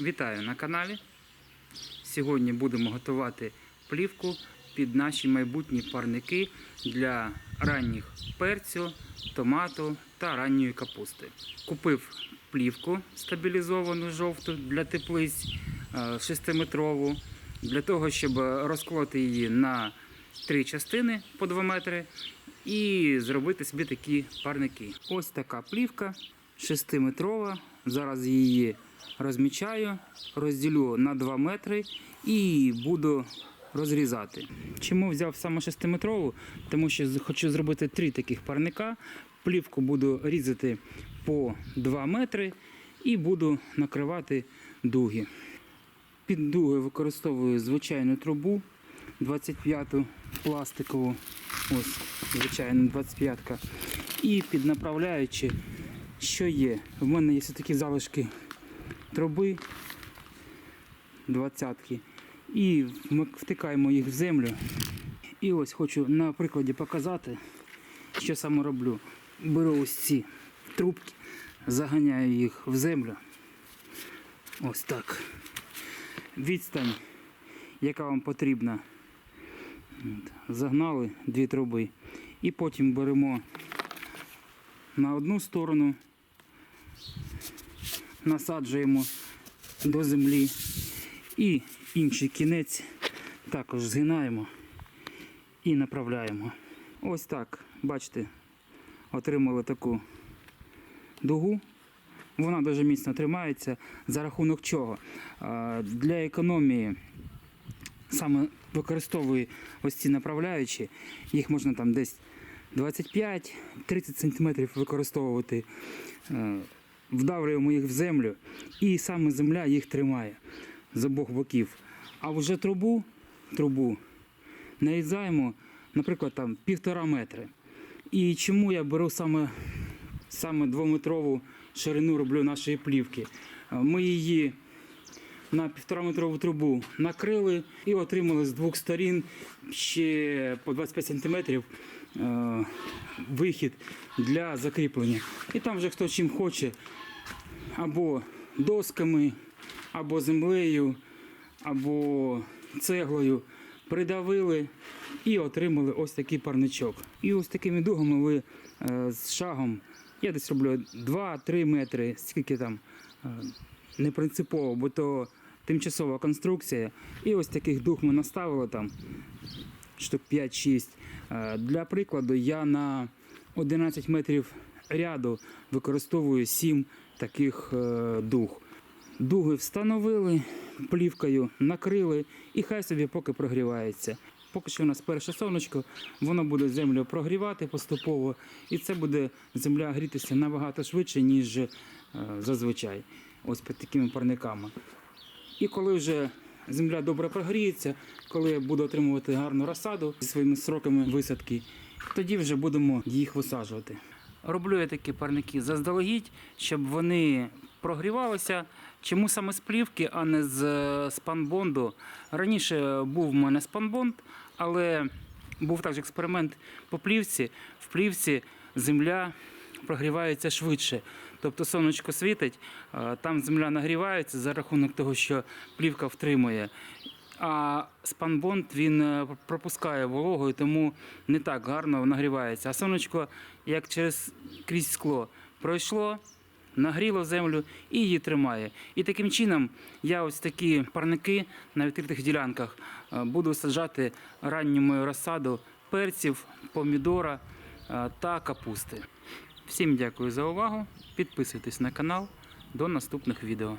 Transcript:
Вітаю на каналі. Сьогодні будемо готувати плівку під наші майбутні парники для ранніх перцю, томату та ранньої капусти. Купив плівку стабілізовану жовту для теплиць 6-метрову, для того, щоб розколоти її на три частини по 2 метри і зробити собі такі парники. Ось така плівка 6-метрова. Зараз її розмічаю, розділю на 2 метри і буду розрізати. Чому взяв саме 6-метрову? Тому що хочу зробити три таких парника. Плівку буду різати по 2 метри і буду накривати дуги. Під дуги використовую звичайну трубу 25-ту пластикову. Ось, звичайно, 25-ка. І піднаправляючи, що є. В мене є такі залишки труби 20-ки. І ми втикаємо їх в землю. І ось хочу на прикладі показати, що саме роблю. Беру ось ці трубки, заганяю їх в землю. Ось так. Відстань, яка вам потрібна. Загнали дві труби. І потім беремо на одну сторону, насаджуємо до землі і інший кінець також згинаємо і направляємо. Ось так, бачите, отримали таку дугу. Вона дуже міцно тримається. За рахунок чого? Для економії саме використовую ось ці направляючі. Їх можна там десь 25-30 см використовувати. Вдавлюємо їх в землю, і саме земля їх тримає з обох боків. А вже трубу, трубу нарізаємо, наприклад, там півтора метри. І чому я беру саме, саме двометрову ширину роблю нашої плівки? Ми її на півтораметрову трубу накрили і отримали з двох сторін ще по 25 см е, вихід для закріплення. І там вже хто чим хоче, або досками, або землею, або цеглою придавили і отримали ось такий парничок. І ось такими дугами ви е, з шагом, я десь роблю 2-3 метри, скільки там е, не принципово, бо то тимчасова конструкція. І ось таких дуг ми наставили там штук 5-6. Е, Для прикладу, я на 11 метрів ряду використовую 7 таких е, дуг. Дуги встановили, плівкою накрили і хай собі поки прогрівається. Поки що у нас перше сонечко, воно буде землю прогрівати поступово, і це буде земля грітися набагато швидше, ніж е, зазвичай. Ось під такими парниками. І коли вже земля добре прогріється, коли я буду отримувати гарну розсаду зі своїми сроками висадки, тоді вже будемо їх висаджувати. Роблю я такі парники заздалегідь, щоб вони прогрівалися. Чому саме з плівки, а не з е, спанбонду? Раніше був в мене спанбонд, але був також експеримент по плівці. В плівці земля прогрівається швидше. Тобто сонечко світить, там земля нагрівається за рахунок того, що плівка втримує. А спанбонд він е, пропускає вологу, тому не так гарно нагрівається. А сонечко, як через крізь скло, пройшло, нагріло землю і її тримає. І таким чином я ось такі парники на відкритих ділянках е, буду саджати ранню мою розсаду перців, помідора е, та капусти. Всім дякую за увагу. Підписуйтесь на канал. До наступних відео.